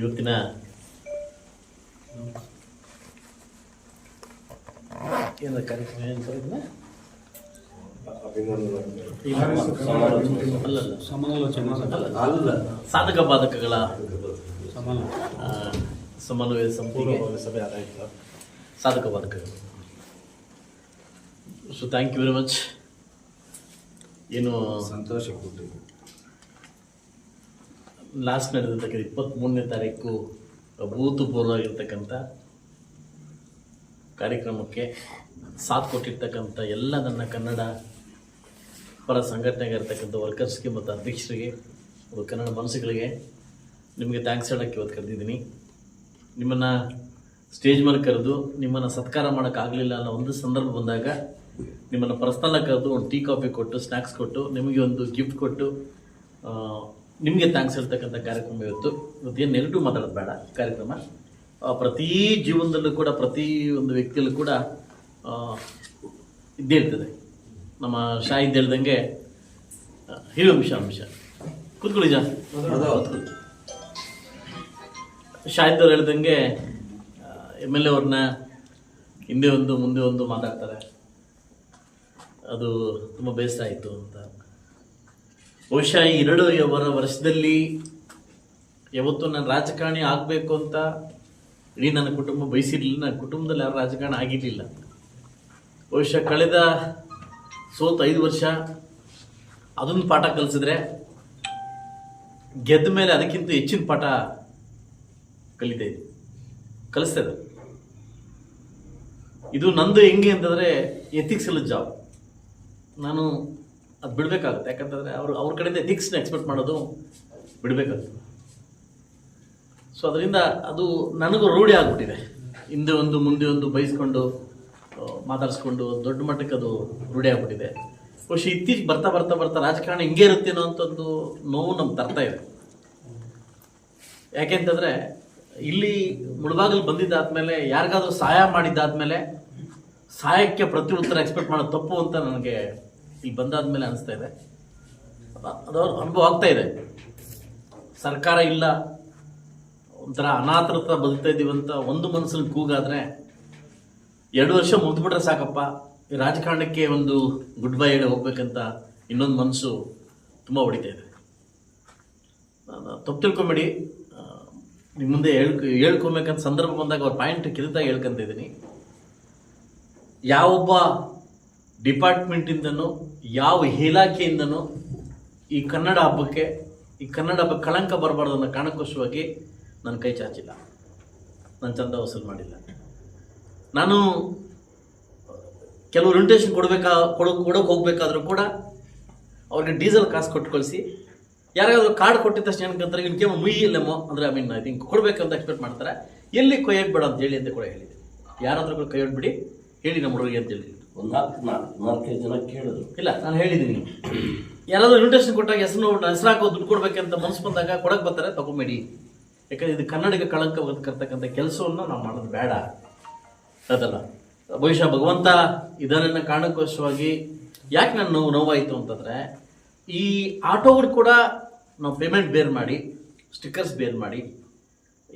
ಇವತ್ತಿನ ಏನ ಕಾರ್ಯಕ್ರಮ ಏನು ಸರ್ ಇದನ್ನ? ಅಲ್ಲ ಸಮಾಲೋಚನೆ. ಅಲ್ಲ ಸಾಧಕ ಬಾಧಕಗಳ ಸಮನ್ವಯ ಸಂಪೂರ್ಣ ಸಭೆ ಆದಾಯ ಸಾಧಕ ಬಾಧಕಗಳು. So thank you very much ಏನು ಸಂತೋಷ ಕೊಟ್ಟು ಲಾಸ್ಟ್ ನಡೆದಿರ್ತಕ್ಕಂಥ ಇಪ್ಪತ್ತ್ಮೂರನೇ ತಾರೀಕು ಅಭೂತಪೂರ್ವವಾಗಿರ್ತಕ್ಕಂಥ ಕಾರ್ಯಕ್ರಮಕ್ಕೆ ಸಾಥ್ ಕೊಟ್ಟಿರ್ತಕ್ಕಂಥ ಎಲ್ಲ ನನ್ನ ಕನ್ನಡ ಪರ ಸಂಘಟನೆಗೆ ಇರ್ತಕ್ಕಂಥ ವರ್ಕರ್ಸ್ಗೆ ಮತ್ತು ಅಧ್ಯಕ್ಷರಿಗೆ ಮತ್ತು ಕನ್ನಡ ಮನಸ್ಸುಗಳಿಗೆ ನಿಮಗೆ ಥ್ಯಾಂಕ್ಸ್ ಹೇಳೋಕ್ಕೆ ಇವತ್ತು ಕರೆದಿದ್ದೀನಿ. ನಿಮ್ಮನ್ನು ಸ್ಟೇಜ್ ಮೇಲೆ ಕರೆದು ನಿಮ್ಮನ್ನು ಸತ್ಕಾರ ಮಾಡೋಕ್ಕಾಗಲಿಲ್ಲ ಅನ್ನೋ ಒಂದು ಸಂದರ್ಭ ಬಂದಾಗ ನಿಮ್ಮನ್ನು ಪರ್ಸ್ನಲ್ಲಾಗಿ ಕರೆದು ಒಂದು ಟೀ ಕಾಫಿ ಕೊಟ್ಟು ಸ್ನ್ಯಾಕ್ಸ್ ಕೊಟ್ಟು, ನಿಮಗೆ ಒಂದು ಗಿಫ್ಟ್ ಕೊಟ್ಟು ನಿಮಗೆ ಥ್ಯಾಂಕ್ಸ್ ಹೇಳ್ತಕ್ಕಂಥ ಕಾರ್ಯಕ್ರಮ ಇವತ್ತು. ಇವತ್ತು ಏನು ನೆಗೆಟಿವ್ ಮಾತಾಡೋದು ಬೇಡ, ಕಾರ್ಯಕ್ರಮ. ಪ್ರತಿ ಜೀವನದಲ್ಲೂ ಕೂಡ, ಪ್ರತಿ ಒಂದು ವ್ಯಕ್ತಿಯಲ್ಲೂ ಕೂಡ ಇದ್ದೇ ಇರ್ತದೆ. ನಮ್ಮ ಶಾಹಿದ್ ಹೇಳ್ದಂಗೆ ಹೀರೋ ಹಿರಿವಂಶ ಅಂಶ ಕೂತ್ಕೊಳ್ಳಿ ಜಾ. ಶಾಹಿದ್ ಅವ್ರು ಹೇಳ್ದಂಗೆ ಎಂ ಎಲ್ ಎ ಅವ್ರನ್ನ ಹಿಂದೆ ಒಂದು, ಮುಂದೆ ಒಂದು ಮಾತಾಡ್ತಾರೆ. ಅದು ತುಂಬ ಬೇಸರ ಆಯಿತು ಅಂತ. ಬಹುಶಃ ಎರಡು ವರ ವರ್ಷದಲ್ಲಿ ಯಾವತ್ತು ನಾನು ರಾಜಕಾರಣಿ ಆಗಬೇಕು ಅಂತ ಇಡೀ ನನ್ನ ಕುಟುಂಬ ಬಯಸಿರಲಿಲ್ಲ. ನನ್ನ ಕುಟುಂಬದಲ್ಲಿ ಯಾರು ರಾಜಕಾರಣ ಆಗಿರಲಿಲ್ಲ. ಬಹುಶಃ ಕಳೆದ ಸೋತ ಐದು ವರ್ಷ ಅದೊಂದು ಪಾಠ ಕಲಿಸಿದ್ರೆ ಗೆದ್ದ ಮೇಲೆ ಅದಕ್ಕಿಂತ ಹೆಚ್ಚಿನ ಪಾಠ ಕಲಿತಾ ಕಲಿಸ್ತದೆ ಇದು ನಂದು ಹೆಂಗೆ ಅಂತಂದರೆ ಎಥಿಕ್ಸ್ ಇಲ್ಲ ಜಾಬ್ ನಾನು ಅದು ಬಿಡಬೇಕಾಗುತ್ತೆ. ಯಾಕಂತಂದರೆ ಅವರು ಅವ್ರ ಕಡೆಯಿಂದ ಎಥಿಕ್ಸ್ನ ಎಕ್ಸ್ಪೆಕ್ಟ್ ಮಾಡೋದು ಬಿಡಬೇಕಾಗುತ್ತೆ. ಸೊ ಅದರಿಂದ ಅದು ನನಗೂ ರೂಢಿ ಆಗಿಬಿಟ್ಟಿದೆ. ಹಿಂದೆ ಒಂದು, ಮುಂದೆ ಒಂದು ಬಯಸ್ಕೊಂಡು ಮಾತಾಡಿಸ್ಕೊಂಡು ದೊಡ್ಡ ಮಟ್ಟಕ್ಕೆ ಅದು ರೂಢಿ ಆಗ್ಬಿಟ್ಟಿದೆ. ಬಹುಶಃ ಇತ್ತೀಚೆಗೆ ಬರ್ತಾ ಬರ್ತಾ ಬರ್ತಾ ರಾಜಕಾರಣ ಹಿಂಗೆ ಇರುತ್ತೆ ಒಂದು ನೋವು ನಮ್ಗೆ ತರ್ತಾ ಇದೆ. ಯಾಕೆಂತಂದರೆ ಇಲ್ಲಿ ಮುಳುಬಾಗಲು ಬಂದಿದ್ದಾದ್ಮೇಲೆ, ಯಾರಿಗಾದ್ರೂ ಸಹಾಯ ಮಾಡಿದ್ದಾದ್ಮೇಲೆ, ಸಹಾಯಕ್ಕೆ ಪ್ರತಿ ಉತ್ತರ ಎಕ್ಸ್ಪೆಕ್ಟ್ ಮಾಡೋದು ತಪ್ಪು ಅಂತ ನನಗೆ ಇಲ್ಲಿ ಬಂದಾದ್ಮೇಲೆ ಅನಿಸ್ತಾ ಇದೆ. ಅದವ್ರ ಅದು ಅನುಭವ ಆಗ್ತಾ ಇದೆ. ಸರ್ಕಾರ ಇಲ್ಲ, ಒಂಥರ ಅನಾಥರ ಹತ್ರ ಬದುಕ್ತಾ ಇದ್ದೀವಿ ಅಂತ ಒಂದು ಮನಸ್ಸಲ್ಲಿ ಕೂಗಾದ್ರೆ ಎರಡು ವರ್ಷ ಮುಗಿದ್ಬಿಟ್ರೆ ಸಾಕಪ್ಪ. ಈ ರಾಜಕಾರಣಕ್ಕೆ ಒಂದು ಗುಡ್ ಬೈ ಹೇಳಿ ಹೋಗ್ಬೇಕಂತ ಇನ್ನೊಂದು ಮನಸ್ಸು ತುಂಬ ಹೊಡಿತಾ ಇದೆ. ನಾನು ತಪ್ಪು ತಿಳ್ಕೊಬೇಡಿ. ನಿಮ್ಮ ಮುಂದೆ ಹೇಳ್ ಹೇಳ್ಕೊಬೇಕಂತ ಸಂದರ್ಭ ಬಂದಾಗ ಅವ್ರ ಪಾಯಿಂಟ್ ಕಿರಿತಾಗಿ ಹೇಳ್ಕೊಂತ ಇದ್ದೀನಿ. ಯಾವೊಬ್ಬ ಡಿಪಾರ್ಟ್ಮೆಂಟಿಂದನೂ, ಯಾವ ಇಲಾಖೆಯಿಂದನೂ ಈ ಕನ್ನಡ ಹಬ್ಬಕ್ಕೆ, ಈ ಕನ್ನಡ ಹಬ್ಬ ಕಳಂಕ ಬರಬಾರ್ದು ಅನ್ನೋ ಕಾರಣಕ್ಕೋಸ್ಕರವಾಗಿ ನನ್ನ ಕೈ ಚಾಚಿಲ್ಲ. ನಾನು ಚಂದ ವಸೂಲು ಮಾಡಿಲ್ಲ. ನಾನು ಕೆಲವು ರಿಂಟೇಶನ್ ಕೊಡಬೇಕಾ, ಕೊಡೋ, ಕೊಡೋಕೆ ಹೋಗಬೇಕಾದ್ರೂ ಕೂಡ ಅವ್ರಿಗೆ ಡೀಸೆಲ್ ಕಾಸು ಕೊಟ್ಟು ಕಳಿಸಿ ಯಾರಾದರೂ ಕಾರ್ಡ್ ಕೊಟ್ಟಿದ್ದ ತಕ್ಷಣ ಏನಕ್ಕಂತಾರೆ ಇನ್ನು ಕೇಮ ಮುಯಿ ಇಲ್ಲಮೋ ಅಂದರೆ ಐ ಮೀನ್ ಐ ಥಿಂಕ್ ಕೊಡಬೇಕಂತ ಎಕ್ಸ್ಪೆಕ್ಟ್ ಮಾಡ್ತಾರೆ. ಎಲ್ಲಿ ಕೊಯ್ಯಕ್ಕೆ ಬೇಡ ಅಂತ ಹೇಳಿ ಅಂತ ಕೂಡ ಹೇಳಿದೆ ಯಾರಾದರೂ ಕೂಡ ಕೈ ಹೇಳಿ ನಮ್ಮ ಹುಡುಗರಿಗೆ ಅಂತ ಹೇಳಿ ಒಂದು ನಾಲ್ಕು ನಾಲ್ಕು ನಾಲ್ಕೈದು ಜನ ಕೇಳಿದ್ರು. ಇಲ್ಲ, ನಾನು ಹೇಳಿದ್ದೀನಿ ಯಾರಾದರೂ ಇನ್ವಿಟೇಷನ್ ಕೊಟ್ಟಾಗ ಹೆಸರು ಹೆಸರು ಹಾಕೋ ದುಡ್ಡು ಕೊಡ್ಬೇಕಂತ ಮನಸ್ಸು ಬಂದಾಗ ಕೊಡಕ್ಕೆ ಬರ್ತಾರೆ, ತಗೊಂಬೇಡಿ. ಯಾಕಂದ್ರೆ ಇದು ಕನ್ನಡಿಗ ಕಳಂಕ ಬದುಕರ್ತಕ್ಕಂಥ ಕೆಲಸವನ್ನು ನಾವು ಮಾಡೋದು ಬೇಡ. ಅದಲ್ಲ. ಬಹುಶಃ ಭಗವಂತ ಇದನ್ನ ಕಾರಣಕ್ಕೋಸ್ಕರವಾಗಿ ಯಾಕೆ ನಾನು ನೋವು ನೋವಾಯಿತು ಅಂತಂದರೆ, ಈ ಆಟೋಗಳು ಕೂಡ ನಾವು ಪೇಮೆಂಟ್ ಬೇರ್ ಮಾಡಿ ಸ್ಟಿಕ್ಕರ್ಸ್ ಬೇರ್ ಮಾಡಿ,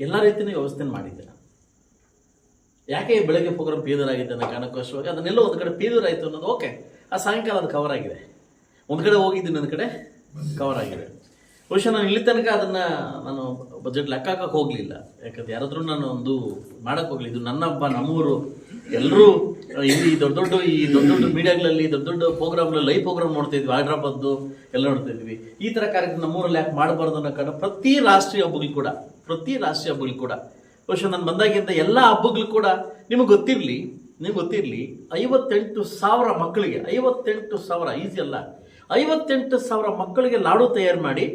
ಎಲ್ಲ ರೀತಿಯ ವ್ಯವಸ್ಥೆ ಮಾಡಿದ್ದೆ ಯಾಕೆ ಬೆಳಗ್ಗೆ ಪ್ರೋಗ್ರಾಮ್ ಪೀದರ್ ಆಗಿದೆ ಅನ್ನೋ ಕಾರಣಕ್ಕೋಸ್ಕರವಾಗಿ ಅದನ್ನೆಲ್ಲ ಒಂದು ಕಡೆ ಪೀದರ್ ಆಯಿತು ಅನ್ನೋದು ಓಕೆ ಆ ಸಾಯಂಕಾಲ ಅದು ಕವರ್ ಆಗಿದೆ. ಒಂದು ಕಡೆ ಹೋಗಿದ್ದೀನಿ ನನ್ನ ಕಡೆ ಕವರ್ ಆಗಿದೆ. ಬಹುಶಃ ನಾನು ಇಲ್ಲಿ ತನಕ ಅದನ್ನು ನಾನು ಬಜೆಟ್ ಲೆಕ್ಕ ಹಾಕಕ್ಕೆ ಹೋಗಲಿಲ್ಲ. ಯಾಕಂದ್ರೆ ಯಾರಾದರೂ ನಾನು ಒಂದು ಮಾಡಕ್ಕೆ ಹೋಗಲಿ. ಇದು ನನ್ನ ಹಬ್ಬ, ನಮ್ಮೂರು. ಎಲ್ಲರೂ ಇಲ್ಲಿ ದೊಡ್ಡ ದೊಡ್ಡ ಈ ದೊಡ್ಡ ದೊಡ್ಡ ಮೀಡಿಯಾಗಳಲ್ಲಿ, ದೊಡ್ಡ ದೊಡ್ಡ ಪ್ರೋಗ್ರಾಮ್ಗಳು ಲೈವ್ ಪ್ರೋಗ್ರಾಮ್ ನೋಡ್ತಾ ಇದ್ವಿ. ಹೈದ್ರಾಬಾದ್ದು ಎಲ್ಲ ನೋಡ್ತಾ ಇದ್ವಿ. ಈ ಥರ ಕಾರ್ಯಕ್ರಮ ನಮ್ಮೂರಲ್ಲಿ ಯಾಕೆ ಮಾಡಬಾರ್ದು ಅನ್ನೋ ಕಾರಣ ಪ್ರತಿ ರಾಷ್ಟ್ರೀಯ ಹಬ್ಬಗಳು ಕೂಡ, ಪ್ರತಿ ರಾಷ್ಟ್ರೀಯ ಹಬ್ಬಗಳು ಕೂಡ ಬಹುಶಃ ನಾನು ಬಂದಾಗಿಂದ ಎಲ್ಲ ಹಬ್ಬಗಳು ಕೂಡ ನಿಮಗೆ ಗೊತ್ತಿರಲಿ, ನಿಮ್ಗೆ ಗೊತ್ತಿರಲಿ, ಐವತ್ತೆಂಟು ಸಾವಿರ ಮಕ್ಕಳಿಗೆ, ಐವತ್ತೆಂಟು ಸಾವಿರ ಈಸಿ ಅಲ್ಲ, ಐವತ್ತೆಂಟು ಸಾವಿರ ಮಕ್ಕಳಿಗೆ ಲಾಡು ತಯಾರು ಮಾಡಿ,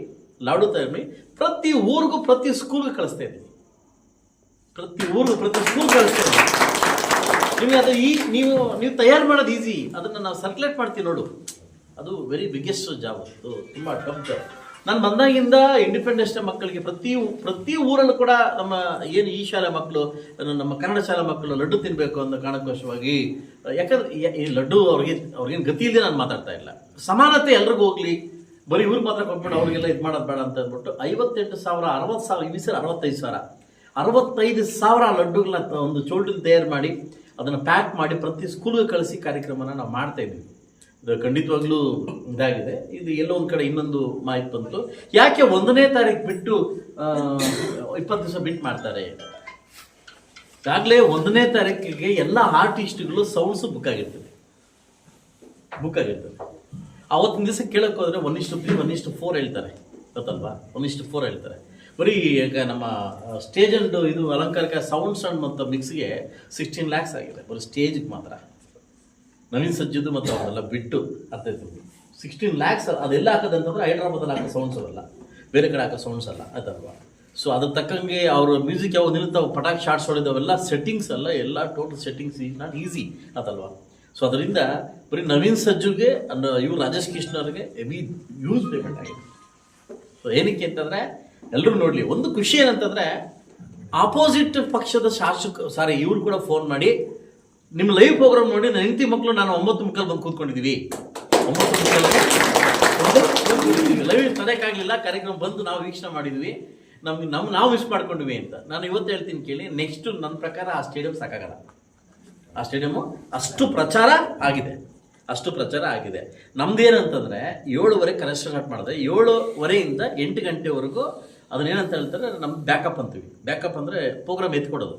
ಲಾಡು ತಯಾರು ಮಾಡಿ ಪ್ರತಿ ಊರಿಗೂ ಪ್ರತಿ ಸ್ಕೂಲ್ಗೆ ಕಳಿಸ್ತಾ ಇದ್ದೀನಿ. ಪ್ರತಿ ಊರಿಗೂ, ಪ್ರತಿ ಸ್ಕೂಲ್ ಕಳಿಸ್ತಾ ಇದ್ದೀನಿ. ನಿಮಗೆ ಅದು ಈ, ನೀವು ನೀವು ತಯಾರು ಮಾಡೋದು ಈಸಿ ಅದನ್ನು ನಾವು ಸರ್ಕ್ಯುಲೇಟ್ ಮಾಡ್ತೀವಿ ನೋಡು. ಅದು ವೆರಿ ಬಿಗ್ಗೆಸ್ಟ್ ಜಾಬ್ ಅದು ತುಂಬ ಟಫ್ ಜಾಬ್ ನಾನು ಬಂದಾಗಿಂದ ಇಂಡಿಪೆಂಡೆನ್ಸ್ ಡೇ ಮಕ್ಕಳಿಗೆ ಪ್ರತಿ ಪ್ರತಿ ಊರಲ್ಲೂ ಕೂಡ ನಮ್ಮ ಏನು ಈ ಶಾಲೆ ಮಕ್ಕಳು ನಮ್ಮ ಕನ್ನಡ ಶಾಲೆ ಮಕ್ಕಳು ಲಡ್ಡು ತಿನ್ನಬೇಕು ಅನ್ನೋ ಕಾರಣಕ್ಕೋಸ್ಕರವಾಗಿ, ಯಾಕಂದ್ರೆ ಈ- ಲಡ್ಡು ಅವ್ರಿಗೆ, ಅವ್ರಿಗೇನು ಗತಿ ಇಲ್ಲದೆ ನಾನು ಮಾತಾಡ್ತಾ ಇಲ್ಲ. ಸಮಾನತೆ ಎಲ್ರಿಗೂ ಹೋಗ್ಲಿ, ಬರೀ ಇವ್ರಿಗೆ ಮಾತ್ರ ಕೊಟ್ಬಿಟ್ಟು ಅವ್ರಿಗೆಲ್ಲ ಇದು ಮಾಡೋದು ಬೇಡ ಅಂತ ಅಂದ್ಬಿಟ್ಟು ಐವತ್ತೆಂಟು ಸಾವಿರ, ಅರವತ್ತು ಸಾವಿರ ಈ ಸಲ ಅರವತ್ತೈದು ಸಾವಿರ ಅರವತ್ತೈದು ಸಾವಿರ ಲಡ್ಡುಗಳನ್ನ ಒಂದು ಚೋಲ್ಟಲ್ಲಿ ತಯಾರು ಮಾಡಿ, ಅದನ್ನು ಪ್ಯಾಕ್ ಮಾಡಿ ಪ್ರತಿ ಸ್ಕೂಲ್ಗೆ ಕಳಿಸಿ ಕಾರ್ಯಕ್ರಮನ ನಾವು ಮಾಡ್ತಾ ಇದ್ದೀವಿ. ಇದು ಖಂಡಿತವಾಗ್ಲೂ ಇದಾಗಿದೆ. ಇದು ಎಲ್ಲೋ ಒಂದು ಕಡೆ ಇನ್ನೊಂದು ಮಾಹಿತಿ ಬಂತು. ಯಾಕೆ ಒಂದನೇ ತಾರೀಕು ಬಿಟ್ಟು ಇಪ್ಪತ್ತು ದಿವಸ ಬಿಟ್ಟು ಮಾಡ್ತಾರೆ? ಈಗಾಗಲೇ ಒಂದನೇ ತಾರೀಕಿಗೆ ಎಲ್ಲ ಆರ್ಟಿಸ್ಟ್ಗಳು ಸೌಂಡ್ಸ್ ಬುಕ್ ಆಗಿರ್ತದೆ. ಬುಕ್ ಆಗಿರ್ತದೆ. ಅವತ್ತಿನ ದಿವಸ ಕೇಳಕ್ಕೆ ಹೋದ್ರೆ ಒನ್ ಇಷ್ಟು ತ್ರೀ ಒನ್ ಫೋರ್ ಹೇಳ್ತಾರೆ. ಗೊತ್ತಲ್ವಾ? ಒನ್ ಇಷ್ಟು ಫೋರ್ ಹೇಳ್ತಾರೆ. ಬರೀ ಈಗ ನಮ್ಮ ಸ್ಟೇಜ್ ಅಂಡ್ ಇದು ಅಲಂಕಾರಿಕ ಸೌಂಡ್ಸ್ ಅಂಡ್ ಮತ್ತು ಮಿಕ್ಸ್ಗೆ ಸಿಕ್ಸ್ಟೀನ್ ಲ್ಯಾಕ್ಸ್ ಆಗಿದೆ. ಬರೀ ಸ್ಟೇಜ್ಗೆ ಮಾತ್ರ. ನವೀನ್ ಸಜ್ಜುದು ಮತ್ತು ಅವರೆಲ್ಲ ಬಿಟ್ಟು ಹತ್ತೈದು ಸಿಕ್ಸ್ಟೀನ್ ಲ್ಯಾಕ್ಸ್ ಅದೆಲ್ಲ ಹಾಕೋದಂತಂದ್ರೆ ಹೈದ್ರಾಬಾದಲ್ಲಿ ಹಾಕೋ ಸೌಂಡ್ಸ್ ಅಲ್ಲ. ಬೇರೆ ಕಡೆ ಹಾಕೋ ಸೌಂಡ್ಸ್ ಅಲ್ಲ ಆಯ್ತಲ್ವ ಸೊ ಅದ್ರ ತಕ್ಕಂಗೆ ಅವ್ರ ಮ್ಯೂಸಿಕ್ ಯಾವ ನಿಲ್ತಾವೆ ಪಟಾಕ್ ಶಾರ್ಟ್ಸ್ ಹೊಡೆದವೆಲ್ಲ ಸೆಟ್ಟಿಂಗ್ಸ್ ಅಲ್ಲ, ಎಲ್ಲ total settings is not easy ಆತಲ್ವ so ಅದರಿಂದ ಬರೀ ನವೀನ್ ಸಜ್ಜುಗೆ ಇವ್ರು ರಾಜೇಶ್ ಕೃಷ್ಣರಿಗೆ ಎವಿ ಯೂಸ್ ಪೇಮೆಂಟ್ ಸೊ ಏನಕ್ಕೆ ಅಂತಂದ್ರೆ ಎಲ್ಲರೂ ನೋಡಲಿ, ಒಂದು ಖುಷಿ ಏನಂತಂದ್ರೆ ಆಪೋಸಿಟ್ ಪಕ್ಷದ ಶಾಸಕ ಸಾರಿ ಇವ್ರು ಕೂಡ ಫೋನ್ ಮಾಡಿ ನಿಮ್ಮ ಲೈವ್ ಪ್ರೋಗ್ರಾಮ್ ನೋಡಿ ನನ್ನ ಹೆಂಡತಿ ಮಕ್ಕಳು ನಾನು ಒಂಬತ್ತು ಮುಕ್ಕಲ್ ಬಂದು ಕೂತ್ಕೊಂಡಿದ್ದೀವಿ ಒಂಬತ್ತು ಮುಕ್ಕಲ್ ಲೈವ್ ತಡೆಯಕ್ಕಾಗಲಿಲ್ಲ ಕಾರ್ಯಕ್ರಮ ಬಂದು ನಾವು ವೀಕ್ಷಣೆ ಮಾಡಿದ್ವಿ. ನಮ್ಗೆ ನಮ್ಮ ನಾವು ಮಿಸ್ ಮಾಡ್ಕೊಂಡ್ವಿ ಅಂತ. ನಾನು ಇವತ್ತು ಹೇಳ್ತೀನಿ ಕೇಳಿ ನೆಕ್ಸ್ಟ್ ನನ್ನ ಪ್ರಕಾರ ಆ ಸ್ಟೇಡಿಯಂ ಸಾಕಾಗಲ್ಲ. ಆ ಸ್ಟೇಡಿಯಮ್ಮು ಅಷ್ಟು ಪ್ರಚಾರ ಆಗಿದೆ. ಅಷ್ಟು ಪ್ರಚಾರ ಆಗಿದೆ. ನಮ್ದೇನಂತಂದ್ರೆ ಏಳುವರೆ ಕನೆಕ್ಷನ್ ಸ್ಟಾರ್ಟ್ ಮಾಡಿದೆ. ಏಳುವರೆಯಿಂದ ಎಂಟು ಗಂಟೆವರೆಗೂ ಅದನ್ನೇನಂತ ಹೇಳ್ತಾರೆ ನಮ್ಮ ಬ್ಯಾಕಪ್ ಅಂತೀವಿ. ಬ್ಯಾಕಪ್ ಅಂದರೆ ಪ್ರೋಗ್ರಾಮ್ ಎತ್ಕೊಡೋದು.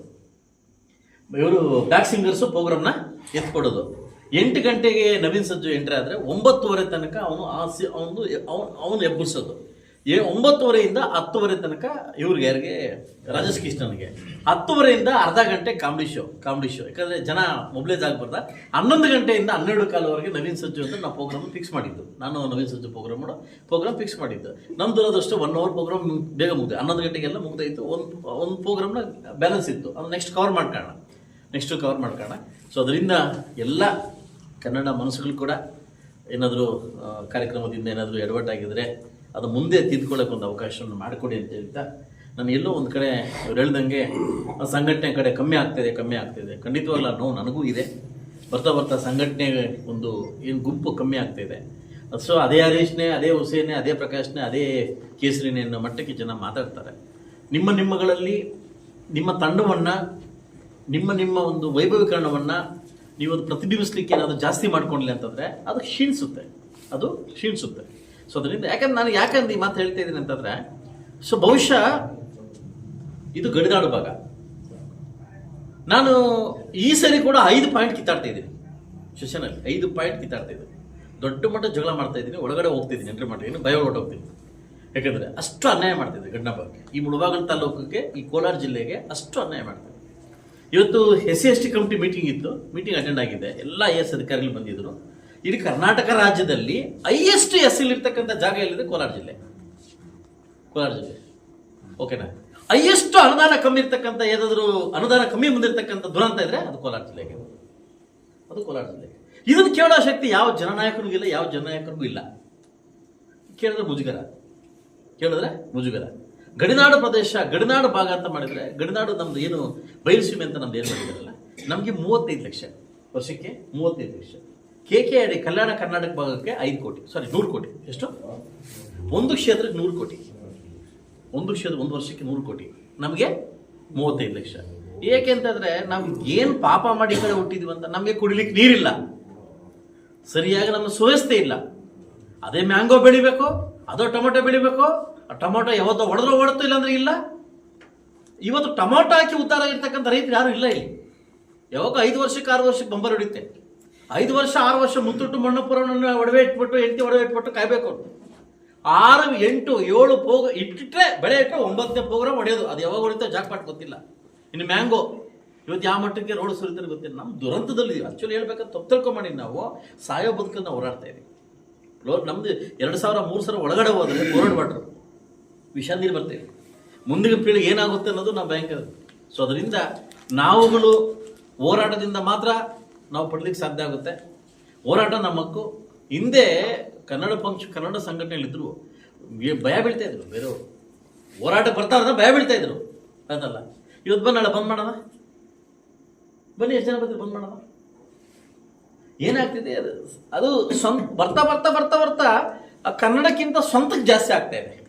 ಇವರು ಬ್ಯಾಕ್ ಸಿಂಗರ್ಸು ಪ್ರೋಗ್ರಾಮ್ನ ಎತ್ಕೊಡೋದು. ಎಂಟು ಗಂಟೆಗೆ ನವೀನ್ ಸಜ್ಜು ಎಂಟ್ರಿ ಆದರೆ ಒಂಬತ್ತುವರೆ ತನಕ ಅವನು ಆ ಸಿ ಅವನು ಅವನು ಎಬ್ಬಿಸೋದು. ಏ ಒಂಬತ್ತುವರೆಯಿಂದ ಹತ್ತುವರೆ ತನಕ ಇವ್ರಿಗೆ ಯಾರಿಗೆ? ರಾಜೇಶ್ ಕೃಷ್ಣನ್ಗೆ ಹತ್ತುವರೆಯಿಂದ ಅರ್ಧ ಗಂಟೆ ಕಾಮಿಡಿ ಶೋ ಕಾಮಿಡಿ ಶೋ ಯಾಕಂದರೆ ಜನ ಮೊಬ್ಲೇಜ್ ಆಗಬಾರ್ದ. ಹನ್ನೊಂದು ಗಂಟೆಯಿಂದ ಹನ್ನೆರಡು ಕಾಲವರೆಗೆ ನವೀನ್ ಸಜ್ಜು ಅಂತ ನಾವು ಪ್ರೋಗ್ರಾಮ್ ಫಿಕ್ಸ್ ಮಾಡಿದ್ದು. ನಾನು ನವೀನ್ ಸಜ್ಜು ಪ್ರೋಗ್ರಾಮ್ ಮಾಡೋ ಪ್ರೋಗ್ರಾಮ್ ಫಿಕ್ಸ್ ಮಾಡಿದ್ದು. ನಮ್ಮ ದುರದಷ್ಟು ಒನ್ ಅವರ್ ಪ್ರೋಗ್ರಾಮ್ ಬೇಗ ಮುಗ್ದು ಹನ್ನೊಂದು ಗಂಟೆಗೆಲ್ಲ ಮುಗ್ದಾಯಿತು. ಒಂದು ಒಂದು ಪ್ರೋಗ್ರಾಮ್ನ ಬ್ಯಾಲೆನ್ಸ್ ಇತ್ತು. ಅದು ನೆಕ್ಸ್ಟ್ ಕವರ್ ಮಾಡ್ಕೊಳ್ಳೋಣ. ನೆಕ್ಸ್ಟ್ ಕವರ್ ಮಾಡ್ಕೋಣ. ಸೊ ಅದರಿಂದ ಎಲ್ಲ ಕನ್ನಡ ಮನಸ್ಸುಗಳು ಕೂಡ ಏನಾದರೂ ಕಾರ್ಯಕ್ರಮದಿಂದ ಏನಾದರೂ ಎಡವಟ್ಟಾಗಿದ್ರೆ ಅದು ಮುಂದೆ ತಿದ್ಕೊಳ್ಳೋಕೆ ಒಂದು ಅವಕಾಶವನ್ನು ಮಾಡಿಕೊಡಿ ಅಂತ ಹೇಳ್ತಾ, ನಾನು ಎಲ್ಲೋ ಒಂದು ಕಡೆ ಅವ್ರು ಹೇಳ್ದಂಗೆ, ಆ ಸಂಘಟನೆ ಕಡೆ ಕಮ್ಮಿ ಆಗ್ತಿದೆ ಕಮ್ಮಿ ಆಗ್ತಿದೆ ಖಂಡಿತವಾಗ್ಲೂ ಆ ನೋವು ನನಗೂ ಇದೆ. ಬರ್ತಾ ಬರ್ತಾ ಸಂಘಟನೆ ಒಂದು ಏನು ಗುಂಪು ಕಮ್ಮಿ ಆಗ್ತಿದೆ ಸೊ ಅದೇ ಹರೀಶ್ನೇ, ಅದೇ ಹುಸೇನೆ ಅದೇ ಪ್ರಕಾಶ್ನೇ, ಅದೇ ಕೇಸರಿನೇ ಅನ್ನೋ ಮಟ್ಟಕ್ಕೆ ಜನ ಮಾತಾಡ್ತಾರೆ. ನಿಮ್ಮ ನಿಮ್ಮಗಳಲ್ಲಿ ನಿಮ್ಮ ತಂಡವನ್ನು ನಿಮ್ಮ ನಿಮ್ಮ ಒಂದು ವೈಭವೀಕರಣವನ್ನು ನೀವು ಅದು ಪ್ರತಿಬಿಂಬಿಸ್ಲಿಕ್ಕೆ ಏನಾದರೂ ಜಾಸ್ತಿ ಮಾಡ್ಕೊಂಡ್ಲಿ ಅಂತಂದರೆ ಅದು ಕ್ಷೀಣಿಸುತ್ತೆ. ಅದು ಕ್ಷೀಣಿಸುತ್ತೆ. ಸೊ ಅದರಿಂದ ಯಾಕಂದ್ರೆ ನಾನು ಯಾಕಂದ್ರೆ ಈ ಮಾತು ಹೇಳ್ತಾ ಇದ್ದೀನಿ ಅಂತಂದರೆ ಸೊ ಬಹುಶಃ ಇದು ಗಡಿದಾಡು ಭಾಗ. ನಾನು ಈ ಸರಿ ಕೂಡ ಐದು ಪಾಯಿಂಟ್ ಕಿತ್ತಾಡ್ತಾ ಇದ್ದೀನಿ. ಸೆಷನಲ್ಲಿ ಐದು ಪಾಯಿಂಟ್ ಕಿತ್ತಾಡ್ತಾ ಇದ್ದೀನಿ. ದೊಡ್ಡ ಮಟ್ಟ ಜಗಳ ಮಾಡ್ತಾ ಇದ್ದೀನಿ, ಒಳಗಡೆ ಹೋಗ್ತಿದ್ದೀನಿ ಎಂಟ್ರಿ ಏನು ಭಯ ಹೊರಟು ಹೋಗ್ತೀನಿ. ಯಾಕಂದರೆ ಅಷ್ಟು ಅನ್ಯಾಯ ಮಾಡ್ತಿದ್ದೆ ಗಂಡ ಭಾಗಕ್ಕೆ. ಈ ಮುಳುಬಾಗಲ್ ತಾಲೂಕಿಗೆ ಈ ಕೋಲಾರ ಜಿಲ್ಲೆಗೆ ಅಷ್ಟು ಅನ್ಯಾಯ ಮಾಡ್ತಿದ್ದೆ ಇವತ್ತು S C S T committee meeting ಇತ್ತು. ಮೀಟಿಂಗ್ ಅಟೆಂಡ್ ಆಗಿದೆ. ಎಲ್ಲ ಐ ಎಸ್ ಅಧಿಕಾರಿಗಳು ಬಂದಿದ್ರು. ಇಡೀ ಕರ್ನಾಟಕ ರಾಜ್ಯದಲ್ಲಿ ಹೈಯೆಸ್ಟ್ ಎಸ್ ಇರ್ತಕ್ಕಂಥ ಜಾಗ ಎಲ್ಲಿದೆ? ಕೋಲಾರ ಜಿಲ್ಲೆ. ಕೋಲಾರ ಜಿಲ್ಲೆ. ಓಕೆನಾ ಹೈಯೆಸ್ಟ್ ಅನುದಾನ ಕಮ್ಮಿ ಇರ್ತಕ್ಕಂಥ ಏನಾದರೂ ಅನುದಾನ ಕಮ್ಮಿ ಬಂದಿರತಕ್ಕಂಥ ದುರಂತ ಇದ್ರೆ ಅದು ಕೋಲಾರ ಜಿಲ್ಲೆಗೆ. ಅದು ಕೋಲಾರ ಜಿಲ್ಲೆಗೆ. ಇದನ್ನು ಕೇಳೋ ಶಕ್ತಿ ಯಾವ ಜನನಾಯಕನಿಗೂ ಇಲ್ಲ ಯಾವ ಜನನಾಯಕನಿಗೂ ಇಲ್ಲ. ಕೇಳಿದ್ರೆ ಮುಜುಗರ. ಕೇಳಿದ್ರೆ ಮುಜುಗರ. ಗಡಿನಾಡು ಪ್ರದೇಶ, ಗಡಿನಾಡು ಭಾಗ ಅಂತ ಮಾಡಿದ್ರೆ ಗಡಿನಾಡು ನಮ್ದು ಏನು ಬಯಲುಸೀಮೆ ಅಂತ ನಮ್ದು ಏನು ಮಾಡಿದಾರಲ್ಲ? ನಮಗೆ ಮೂವತ್ತೈದು ಲಕ್ಷ ವರ್ಷಕ್ಕೆ ಮೂವತ್ತೈದು ಲಕ್ಷ. ಕೆ ಕೆ ಅಡಿ ಕಲ್ಯಾಣ ಕರ್ನಾಟಕ ಭಾಗಕ್ಕೆ ಐದು ಕೋಟಿ. ಸಾರಿ ನೂರು ಕೋಟಿ. ಎಷ್ಟು? ಒಂದು ಕ್ಷೇತ್ರಕ್ಕೆ ನೂರು ಕೋಟಿ. ಒಂದು ಕ್ಷೇತ್ರ, ಒಂದು ವರ್ಷಕ್ಕೆ ನೂರು ಕೋಟಿ. ನಮಗೆ ಮೂವತ್ತೈದು ಲಕ್ಷ. ಏಕೆ ಅಂತಂದರೆ ನಾವು ಏನು ಪಾಪ ಮಾಡಿ ಕಡೆ ಹುಟ್ಟಿದ್ವಿ ಅಂತ ನಮಗೆ ಕುಡಿಲಿಕ್ಕೆ ನೀರಿಲ್ಲ. ಸರಿಯಾಗಿ ನಮ್ಮ ಸುವ್ಯವಸ್ಥೆ ಇಲ್ಲ. ಅದೇ ಮ್ಯಾಂಗೋ ಬೆಳಿಬೇಕು, ಅದೋ ಟೊಮೊಟೊ ಬೆಳಿಬೇಕು ಆ ಟೊಮೊಟೊ ಯಾವತ್ತೋ ಹೊಡೆದ್ರೂ ಹೊಡೆತು ಇಲ್ಲಾಂದ್ರೆ ಇಲ್ಲ. ಇವತ್ತು ಟೊಮೊಟೊ ಹಾಕಿ ಉದ್ದಾರ ಇರ್ತಕ್ಕಂಥ ರೈತರು ಯಾರು ಇಲ್ಲ ಇಲ್ಲಿ. ಯಾವಾಗ ಐದು ವರ್ಷಕ್ಕೆ ಆರು ವರ್ಷಕ್ಕೆ ಬಂಬರ್ ಹೊಡಿತೆ ಐದು ವರ್ಷ, ಆರು ವರ್ಷ ಮುತ್ತುಟ್ಟು ಮಣ್ಣಪುರವನ್ನು ಒಡವೆ ಇಟ್ಬಿಟ್ಟು ಎಂಟಿ ಒಡವೆ ಇಟ್ಬಿಟ್ಟು ಕಾಯ್ಬೇಕು. ಆರು, ಎಂಟು, ಏಳು ಪೋಗ ಇಟ್ಟಿಟ್ರೆ ಬೆಳೆ ಇಟ್ಟರೆ ಒಂಬತ್ತನೇ ಪ್ರೋಗ್ರಾಮ್ ಹೊಡೆಯೋದು. ಅದು ಯಾವಾಗ ಹೊಡಿತಾ ಜಾಕ್ಪಾಟ್ ಗೊತ್ತಿಲ್ಲ. ಇನ್ನು ಮ್ಯಾಂಗೋ. ಇವತ್ತು ಯಾವ ಮಟ್ಟಕ್ಕೆ ರೋಡ್ ಸುರಿತಾರೆ ಗೊತ್ತಿಲ್ಲ. ನಮ್ಮ ದುರಂತದಲ್ಲಿ ಆಕ್ಚುಲಿ ಹೇಳ್ಬೇಕಂತ ತಪ್ಪು ತಿಳ್ಕೊಂಬಿ ನಾವು ಸಾಯೋ ಬದುಕನ್ನು ಹೋರಾಡ್ತಾ ಇದ್ದೀವಿ ನಮ್ದು ಎರಡು ಸಾವಿರ, ಮೂರು ಸಾವಿರ ಒಳಗಡೆ ಹೋದ್ರೆ ವಾಟ್ರು ವಿಷ ನೀರು ಬರ್ತೇವೆ. ಮುಂದಿನ ಪೀಳಿಗೆ ಏನಾಗುತ್ತೆ ಅನ್ನೋದು ನಾವು ಭಯಂಕರ. ಸೊ ಅದರಿಂದ ನಾವುಗಳು ಹೋರಾಟದಿಂದ ಮಾತ್ರ ನಾವು ಪಡಲಿಕ್ಕೆ ಸಾಧ್ಯ ಆಗುತ್ತೆ. ಹೋರಾಟ ನಮ್ಮ ಹಕ್ಕು. ಹಿಂದೆ ಕನ್ನಡ ಪಂಕ್ಷ, ಕನ್ನಡ ಸಂಘಟನೆಗಳಿದ್ರು ಭಯ ಬೀಳ್ತಾ ಇದ್ರು ಬೇರೆಯವರು. ಹೋರಾಟ ಬರ್ತಾ ಇದ್ರೆ ಭಯ ಬೀಳ್ತಾ ಇದ್ರು. ಅದಲ್ಲ. ಇವತ್ತು ಬಂದು ಬಂದ್ ಮಾಡೋಣ? ಬನ್ನಿ, ಎಷ್ಟು ಜನ ಬರ್ತೀವಿ ಬಂದ್ ಮಾಡೋಣ? ಏನಾಗ್ತಿದೆ? ಅದು ಅದು ಸ್ವಂತ, ಬರ್ತಾ ಬರ್ತಾ ಬರ್ತಾ ಬರ್ತಾ ಕನ್ನಡಕ್ಕಿಂತ ಸ್ವಂತಕ್ಕೆ ಜಾಸ್ತಿ ಆಗ್ತಾ ಇದೆ.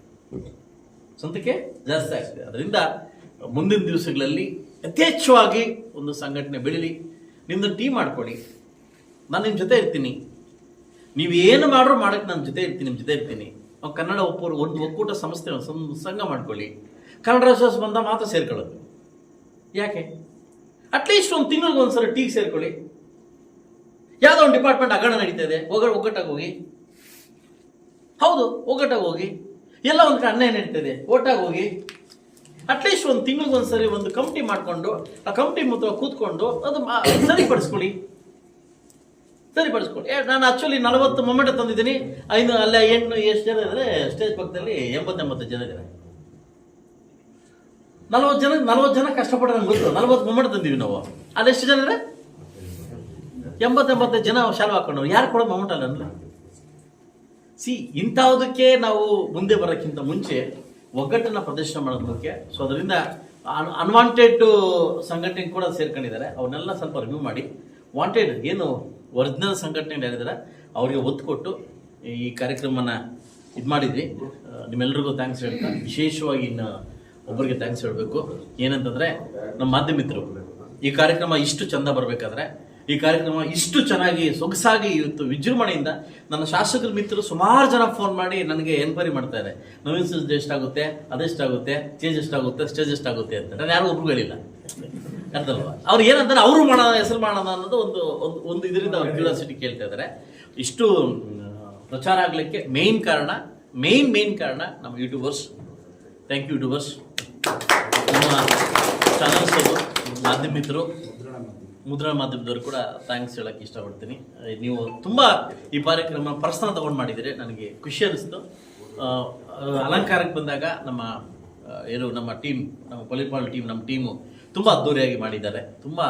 ಸ್ವಂತಕ್ಕೆ ಜಾಸ್ತಿ ಆಗ್ತದೆ. ಅದರಿಂದ ಮುಂದಿನ ದಿವಸಗಳಲ್ಲಿ ಯಥೇಚ್ಛವಾಗಿ ಒಂದು ಸಂಘಟನೆ ಬೆಳೀಲಿ. ನಿಮ್ಮದು ಟೀಮ್ ಮಾಡ್ಕೊಳ್ಳಿ. ನಾನು ನಿಮ್ಮ ಜೊತೆ ಇರ್ತೀನಿ. ನೀವು ಏನು ಮಾಡ್ರೂ ಮಾಡೋಕ್ಕೆ ನನ್ನ ಜೊತೆ ಇರ್ತೀನಿ ನಿಮ್ಮ ಜೊತೆ ಇರ್ತೀನಿ. ನಾವು ಕನ್ನಡ ಒಪ್ಪೋರು ಒಂದು ಒಕ್ಕೂಟ ಸಂಸ್ಥೆ ಸಂಘ ಮಾಡ್ಕೊಳ್ಳಿ. ಕನ್ನಡ ರಾಜ್ಯೋತ್ಸವ ಬಂದ ಮಾತ್ರ ಸೇರ್ಕೊಳ್ಳೋದು. ಯಾಕೆ? ಅಟ್ಲೀಸ್ಟ್ ಒಂದು ತಿಂಗಳಿಗೆ ಒಂದ್ಸಲ ಟೀಗೆ ಸೇರ್ಕೊಳ್ಳಿ. ಯಾವುದೋ ಒಂದು ಡಿಪಾರ್ಟ್ಮೆಂಟ್ ಅಗಣ ನಡೀತಾ ಇದೆ. ಒಗ್ಗಟ್ಟಾಗಿ ಹೋಗಿ. ಹೌದು, ಒಗ್ಗಟ್ಟಾಗಿ ಹೋಗಿ. ಎಲ್ಲ ಒಂದು ಕಡೆ ಅನ್ಯಾಯ ಹೇಳ್ತದೆ ಒಟ್ಟಾಗಿ ಹೋಗಿ ಅಟ್ಲೀಸ್ಟ್ ಒಂದು ತಿಂಗಳಿಗೆ ಒಂದ್ಸರಿ ಒಂದು ಕಮಿಟಿ ಮಾಡಿಕೊಂಡು, ಆ ಕಮಿಟಿ ಮುತ್ತ ಕೂತ್ಕೊಂಡು ಅದು ಸರಿಪಡಿಸ್ಕೊಳ್ಳಿ. ಸರಿಪಡಿಸ್ಕೊಳ್ಳಿ. ನಾನು ಆಕ್ಚುಲಿ ನಲವತ್ತು ಮೊಮೆಂಟ್ ತಂದಿದ್ದೀನಿ. ಐದು, ಅಲ್ಲೇ ಎಂಟು, ಎಷ್ಟು ಜನ ಇದ್ದಾರೆ ಸ್ಟೇಜ್ ಪಕ್ಕದಲ್ಲಿ ಎಂಬತ್ತೆಂಬತ್ತು ಜನ ಇದ್ದಾರೆ ನಲವತ್ತು ಜನ ನಲವತ್ತು ಜನ ಕಷ್ಟಪಟ್ಟು ನಂಗೆ ಗೊತ್ತು. ನಲವತ್ತು ಮೊಮೆಂಟ್ ತಂದೀವಿ ನಾವು. ಅದೆಷ್ಟು ಜನ ಇದೆ ಎಂಬತ್ತೆಂಬತ್ತು ಜನ ಶಾಲು ಹಾಕೊಂಡವ್ರು. ಯಾರು ಕೊಡೋ ಮೊಮೆಂಟ್ ಅಲ್ಲ ಸಿ, ಇಂಥವುದಕ್ಕೆ ನಾವು ಮುಂದೆ ಬರೋಕ್ಕಿಂತ ಮುಂಚೆ ಒಗ್ಗಟ್ಟನ್ನು ಪ್ರದರ್ಶನ ಮಾಡೋದಕ್ಕೆ ಸೊ ಅದರಿಂದ ಅನ್ವಾಂಟೆಡ್ ಸಂಘಟನೆ ಕೂಡ ಸೇರ್ಕೊಂಡಿದ್ದಾರೆ. ಅವನ್ನೆಲ್ಲ ಸ್ವಲ್ಪ ರಿವ್ಯೂ ಮಾಡಿ. ವಾಂಟೆಡ್ ಏನು ಒರಿಜಿನಲ್ ಸಂಘಟನೆ ಯಾರಿದ್ದಾರೆ ಅವರಿಗೆ ಒತ್ತು ಕೊಟ್ಟು ಈ ಕಾರ್ಯಕ್ರಮನ ಇದು ಮಾಡಿದ್ವಿ. ನಿಮ್ಮೆಲ್ರಿಗೂ ಥ್ಯಾಂಕ್ಸ್ ಹೇಳ್ತಾ, ವಿಶೇಷವಾಗಿ ಇನ್ನು ಒಬ್ಬರಿಗೆ ಥ್ಯಾಂಕ್ಸ್ ಹೇಳಬೇಕು. ಏನಂತಂದರೆ, ನಮ್ಮ ಮಾಧ್ಯಮಿತ್ರು, ಈ ಕಾರ್ಯಕ್ರಮ ಇಷ್ಟು ಚಂದ ಬರಬೇಕಾದ್ರೆ ಈ ಕಾರ್ಯಕ್ರಮ ಇಷ್ಟು ಚೆನ್ನಾಗಿ, ಸೊಗಸಾಗಿ ಇವತ್ತು ವಿಜೃಂಭಣೆಯಿಂದ ನನ್ನ ಶಾಸಕರ, ಮಿತ್ರರು ಸುಮಾರು ಜನ ಫೋನ್ ಮಾಡಿ ನನಗೆ ಎನ್ಕ್ವೈರಿ ಮಾಡ್ತಾರೆ ನವೀನ್ ಸರ್ ಎಷ್ಟಾಗುತ್ತೆ ಅದೆಷ್ಟಾಗುತ್ತೆ ಚೇಂಜ್ ಎಷ್ಟಾಗುತ್ತೆ ಸ್ಟೇಜ್ ಎಷ್ಟಾಗುತ್ತೆ ಅಂತ. ನಾನು ಯಾರು ಒಬ್ರು ಹೇಳಿಲ್ಲ. ಅರ್ಥಲ್ವಾ? ಅವ್ರು ಏನಂತಾರೆ, ಅವರು ಮಾಡೋಣ, ಹೆಸರು ಮಾಡೋಣ ಅನ್ನೋದು ಒಂದು ಒಂದು ಒಂದು ಇದರಿಂದ ಅವ್ರು ಕ್ಯೂರಿಯಾಸಿಟಿ ಕೇಳ್ತಾ ಇದ್ದಾರೆ. ಇಷ್ಟು ಪ್ರಚಾರ ಆಗಲಿಕ್ಕೆ ಮೇನ್ ಕಾರಣ ಮೇನ್ ಮೇನ್ ಕಾರಣ ನಮ್ಮ ಯೂಟ್ಯೂಬರ್ಸ್ ಥ್ಯಾಂಕ್ ಯು ಯೂಟ್ಯೂಬರ್ಸ್ ನಮ್ಮ ಚಾನಲ್ಸ್ ಮಾಧ್ಯಮಿತರು ಮುದ್ರಣ ಮಾಧ್ಯಮದವರು ಕೂಡ ಥ್ಯಾಂಕ್ಸ್ ಹೇಳಕ್ಕೆ ಇಷ್ಟಪಡ್ತೀನಿ. ನೀವು ತುಂಬ ಈ ಕಾರ್ಯಕ್ರಮ ಪರ್ಸನಲ್ ತಗೊಂಡು ಮಾಡಿದರೆ ನನಗೆ ಖುಷಿ ಅನಿಸ್ತು. ಅಲಂಕಾರಕ್ಕೆ ಬಂದಾಗ ನಮ್ಮ ಏನು ನಮ್ಮ ಟೀಮ್ ನಮ್ಮ ಪೊಲಿಪಾಲ್ ಟೀಮ್ ನಮ್ಮ ಟೀಮು ತುಂಬ ಅದ್ದೂರಿಯಾಗಿ ಮಾಡಿದ್ದಾರೆ, ತುಂಬ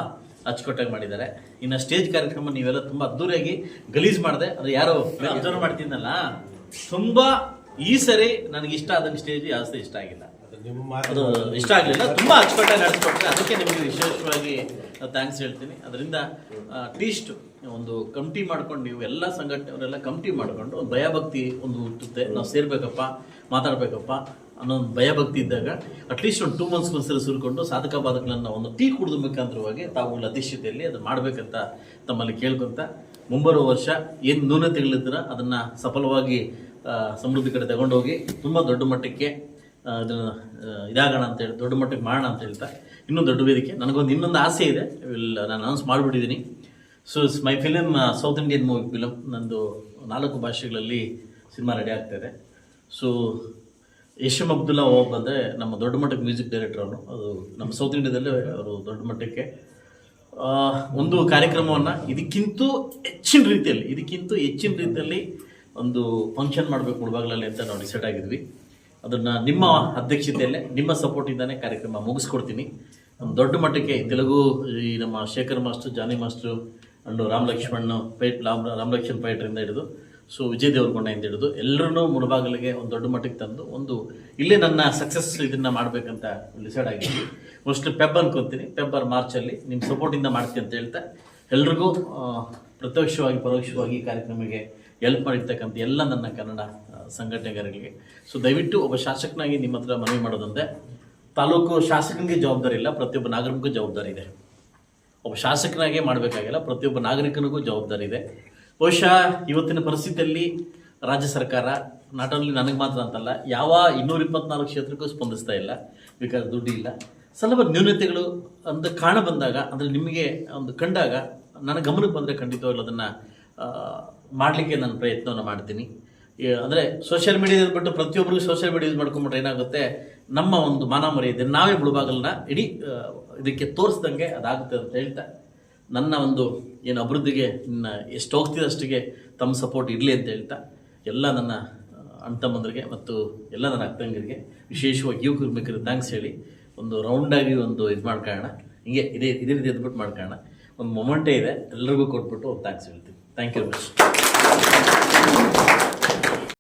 ಅಚ್ಚುಕಟ್ಟಾಗಿ ಮಾಡಿದ್ದಾರೆ. ಇನ್ನು ಸ್ಟೇಜ್ ಕಾರ್ಯಕ್ರಮ ನೀವೆಲ್ಲ ತುಂಬ ಅದ್ದೂರಿಯಾಗಿ ಗಲೀಜ್ ಮಾಡಿದೆ. ಅದು ಯಾರೋ ಅಬ್ಸರ್ವ್ ಮಾಡ್ತೀನಲ್ಲ ತುಂಬ ಈ ಸರಿ ನನಗೆ ಇಷ್ಟ ಆದಂಗೆ ಸ್ಟೇಜ್ ಜಾಸ್ತಿ ಇಷ್ಟ ಆಗಿಲ್ಲ. ಅದು ಇಷ್ಟ ಆಗಲಿಲ್ಲ. ತುಂಬಾ ಅಚ್ಚುಕಟ್ಟಾಗಿ ನಡೆಸ್ಕೊಟ್ರೆ ಅದಕ್ಕೆ ನಿಮಗೆ ವಿಶೇಷವಾಗಿ ಥ್ಯಾಂಕ್ಸ್ ಹೇಳ್ತೀನಿ. ಅದರಿಂದ ಅಟ್ಲೀಸ್ಟ್ ಒಂದು ಕಮಿಟಿ ಮಾಡ್ಕೊಂಡು ನೀವು ಎಲ್ಲ ಸಂಘಟನೆಯವರೆಲ್ಲ ಕಮಿಟಿ ಮಾಡ್ಕೊಂಡು ಒಂದು ಭಯಭಕ್ತಿ ಒಂದು ಹುಟ್ಟುತ್ತೆ. ನಾವು ಸೇರ್ಬೇಕಪ್ಪ, ಮಾತಾಡಬೇಕಪ್ಪ ಅನ್ನೋ ಒಂದು ಭಯಭಕ್ತಿ ಇದ್ದಾಗ ಅಟ್ಲೀಸ್ಟ್ ಒಂದು ಟೂ ಮಂತ್ಸ್ ಒಂದ್ಸಲ ಸುರ್ಕೊಂಡು ಸಾಧಕ ಬಾಧಕಗಳನ್ನ ಒಂದು ಟೀ ಕುಡಿದ ಮುಖಾಂತರವಾಗಿ ತಾವು ಅಧ್ಯಕ್ಷತೆಯಲ್ಲಿ ಅದು ಮಾಡ್ಬೇಕಂತ ತಮ್ಮಲ್ಲಿ ಕೇಳ್ಕೊಂತ ಮುಂಬರುವ ವರ್ಷ ಏನು ನ್ಯೂನತೆಗಳಿದ್ರೆ ಅದನ್ನ ಸಫಲವಾಗಿ ಸಮೃದ್ಧಿ ಕಡೆ ತಗೊಂಡೋಗಿ ತುಂಬ ದೊಡ್ಡ ಮಟ್ಟಕ್ಕೆ ಅದನ್ನ ಇದಾಗೋಣ ಅಂತ ಹೇಳಿ, ದೊಡ್ಡ ಮಟ್ಟಕ್ಕೆ ಮಾಡೋಣ ಅಂತ ಹೇಳ್ತಾ ಇನ್ನೂ ದೊಡ್ಡ ವೇದಿಕೆ. ನನಗೊಂದು ಇನ್ನೊಂದು ಆಸೆ ಇದೆ. ವಿಲ್ ನಾನು announce ಮಾಡಿಬಿಟ್ಟಿದ್ದೀನಿ. So is my film South Indian movie film ನಂದು ನಾಲ್ಕು ಭಾಷೆಗಳಲ್ಲಿ ಸಿನಿಮಾ ರೆಡಿ ಆಗ್ತಾ ಇದೆ. ಸೊ ಯಶಮ್ ಅಬ್ದುಲ್ಲಾ ಓಬ್ ಅಂದರೆ ನಮ್ಮ ದೊಡ್ಡ ಮಟ್ಟಕ್ಕೆ ಮ್ಯೂಸಿಕ್ ಡೈರೆಕ್ಟರ್ ಅವರು ಅದು ನಮ್ಮ ಸೌತ್ ಇಂಡಿಯಾದಲ್ಲಿ ಅವರು ದೊಡ್ಡ ಮಟ್ಟಕ್ಕೆ. ಒಂದು ಕಾರ್ಯಕ್ರಮವನ್ನು ಇದಕ್ಕಿಂತ ಹೆಚ್ಚಿನ ರೀತಿಯಲ್ಲಿ, ಇದಕ್ಕಿಂತ ಹೆಚ್ಚಿನ ರೀತಿಯಲ್ಲಿ ಒಂದು ಫಂಕ್ಷನ್ ಮಾಡಬೇಕು ಮುಳಬಾಗ್ಲಲ್ಲಿ ಅಂತ ನಾವು ಡಿಸೈಡ್ ಆಗಿದ್ವಿ. ಅದನ್ನ ನಿಮ್ಮ ಅಧ್ಯಕ್ಷತೆಯಲ್ಲೇ ನಿಮ್ಮ ಸಪೋರ್ಟಿಂದಾನೇ ಕಾರ್ಯಕ್ರಮ ಮುಗಿಸ್ಕೊಡ್ತೀನಿ. ನಮ್ಮ ದೊಡ್ಡ ಮಟ್ಟಕ್ಕೆ ತೆಲುಗು ಈ ನಮ್ಮ Shekhar master Jani master and Ram Laxman fight Ram Ram Laxman ಪೈಟ್ರಿಂದ ಹಿಡಿದು ಸೊ ವಿಜಯ್ ದೇವರಕೊಂಡೆಯಿಂದ ಹಿಡಿದು ಎಲ್ಲರೂ ಮುಳುಬಾಗಿಲಿಗೆ ಒಂದು ದೊಡ್ಡ ಮಟ್ಟಕ್ಕೆ ತಂದು ಒಂದು ಇಲ್ಲೇ ನನ್ನ ಸಕ್ಸಸ್ ಇದನ್ನು ಮಾಡಬೇಕಂತ ಡಿಸೈಡ್ ಆಗಿದ್ದೀನಿ ಮೋಸ್ಟ್ಲಿ ಪೆಬ್ ಅನ್ಕೊಂತೀನಿ. ಪೆಬ್ಬರ್ ಮಾರ್ಚಲ್ಲಿ ನಿಮ್ಮ ಸಪೋರ್ಟಿಂದ ಮಾಡ್ತೀನಿ ಅಂತ ಹೇಳ್ತಾ ಎಲ್ರಿಗೂ ಪ್ರತ್ಯಕ್ಷವಾಗಿ ಪರೋಕ್ಷವಾಗಿ ಕಾರ್ಯಕ್ರಮಕ್ಕೆ ಹೆಲ್ಪ್ ಮಾಡಿರ್ತಕ್ಕಂಥ ಎಲ್ಲ ನನ್ನ ಕನ್ನಡ ಸಂಘಟನೆಗಾರರಿಗೆ. ಸೊ ದಯವಿಟ್ಟು ಒಬ್ಬ ಶಾಸಕನಾಗಿ ನಿಮ್ಮ ಹತ್ರ ಮನವಿ ಮಾಡೋದಂದ್ರೆ, ತಾಲೂಕು ಶಾಸಕನಿಗೆ ಜವಾಬ್ದಾರಿ ಇಲ್ಲ, ಪ್ರತಿಯೊಬ್ಬ ನಾಗರಿಕನಿಗೂ ಜವಾಬ್ದಾರಿ ಇದೆ. ಒಬ್ಬ ಶಾಸಕನಾಗೇ ಮಾಡಬೇಕಾಗಿಲ್ಲ, ಪ್ರತಿಯೊಬ್ಬ ನಾಗರಿಕನಿಗೂ ಜವಾಬ್ದಾರಿ ಇದೆ. ಬಹುಶಃ ಇವತ್ತಿನ ಪರಿಸ್ಥಿತಿಯಲ್ಲಿ ರಾಜ್ಯ ಸರ್ಕಾರ ನಾಟ್ ಓನ್ಲಿ ನನಗೆ ಮಾತ್ರ ಅಂತಲ್ಲ, ಯಾವ ಇನ್ನೂರ ಇಪ್ಪತ್ನಾಲ್ಕು ಕ್ಷೇತ್ರಕ್ಕೂ ಸ್ಪಂದಿಸ್ತಾ ಇಲ್ಲ ಬಿಕಾಸ್ ದುಡ್ಡು ಇಲ್ಲ. ಸ್ವಲ್ಪ ನ್ಯೂನತೆಗಳು ಅಂತ ಕಾಣ ಬಂದಾಗ, ಅಂದರೆ ನಿಮಗೆ ಒಂದು ಕಂಡಾಗ, ನನ್ನ ಗಮನಕ್ಕೆ ಬಂದರೆ ಖಂಡಿತವಾಗ್ಲೂ ಅದನ್ನು ಮಾಡಲಿಕ್ಕೆ ನಾನು ಪ್ರಯತ್ನವನ್ನು ಮಾಡ್ತೀನಿ. ಅಂದ್ರೆ ಸೋಷಿಯಲ್ ಮೀಡಿಯಾದ ಬಿಟ್ಟು ಪ್ರತಿಯೊಬ್ಬರಿಗೂ ಸೋಷಿಯಲ್ ಮೀಡಿಯಾ ಯೂಸ್ ಮಾಡ್ಕೊಂಡ್ಬಿಟ್ರೆ ಏನಾಗುತ್ತೆ? ನಮ್ಮ ಒಂದು ಮಾನ ಮರ್ಯಾದೆ ನಾವೇ ಬಿಡಬಾಗಲ್ಲ ಇಡೀ ಇದಕ್ಕೆ ತೋರಿಸ್ದಂಗೆ ಅದಾಗುತ್ತೆ ಅಂತ ಹೇಳ್ತಾ. ನನ್ನ ಒಂದು ಏನು ಅಭಿವೃದ್ಧಿಗೆ ಇನ್ನು ಎಷ್ಟು ಹೋಗ್ತಿದೆ ಅಷ್ಟಿಗೆ ತಮ್ಮ ಸಪೋರ್ಟ್ ಇರಲಿ ಅಂತ ಹೇಳ್ತಾ. ಎಲ್ಲ ನನ್ನ ಆ, ಅಣ್ಣ ತಮ್ಮಂದರಿಗೆ ಮತ್ತು ಎಲ್ಲ ನನ್ನ ಅಕ್ಕಂಗರಿಗೆ ವಿಶೇಷವಾಗಿ ಯುವಕರು ಮಿಕ್ಕರು ಥ್ಯಾಂಕ್ಸ್ ಹೇಳಿ ಒಂದು ರೌಂಡಾಗಿ ಒಂದು ಇದು ಮಾಡ್ಕೊಳ್ಳೋಣ. ಹಿಂಗೆ ಇದೇ ಇದೇ ರೀತಿ ಎದ್ಬಿಟ್ಟು ಮಾಡ್ಕೊಳ್ಳೋಣ. ಒಂದು ಮೊಮೆಂಟೇ ಇದೆ ಎಲ್ರಿಗೂ ಕೊಟ್ಬಿಟ್ಟು ಥ್ಯಾಂಕ್ಸ್ ಹೇಳ್ತೀನಿ. Thank you much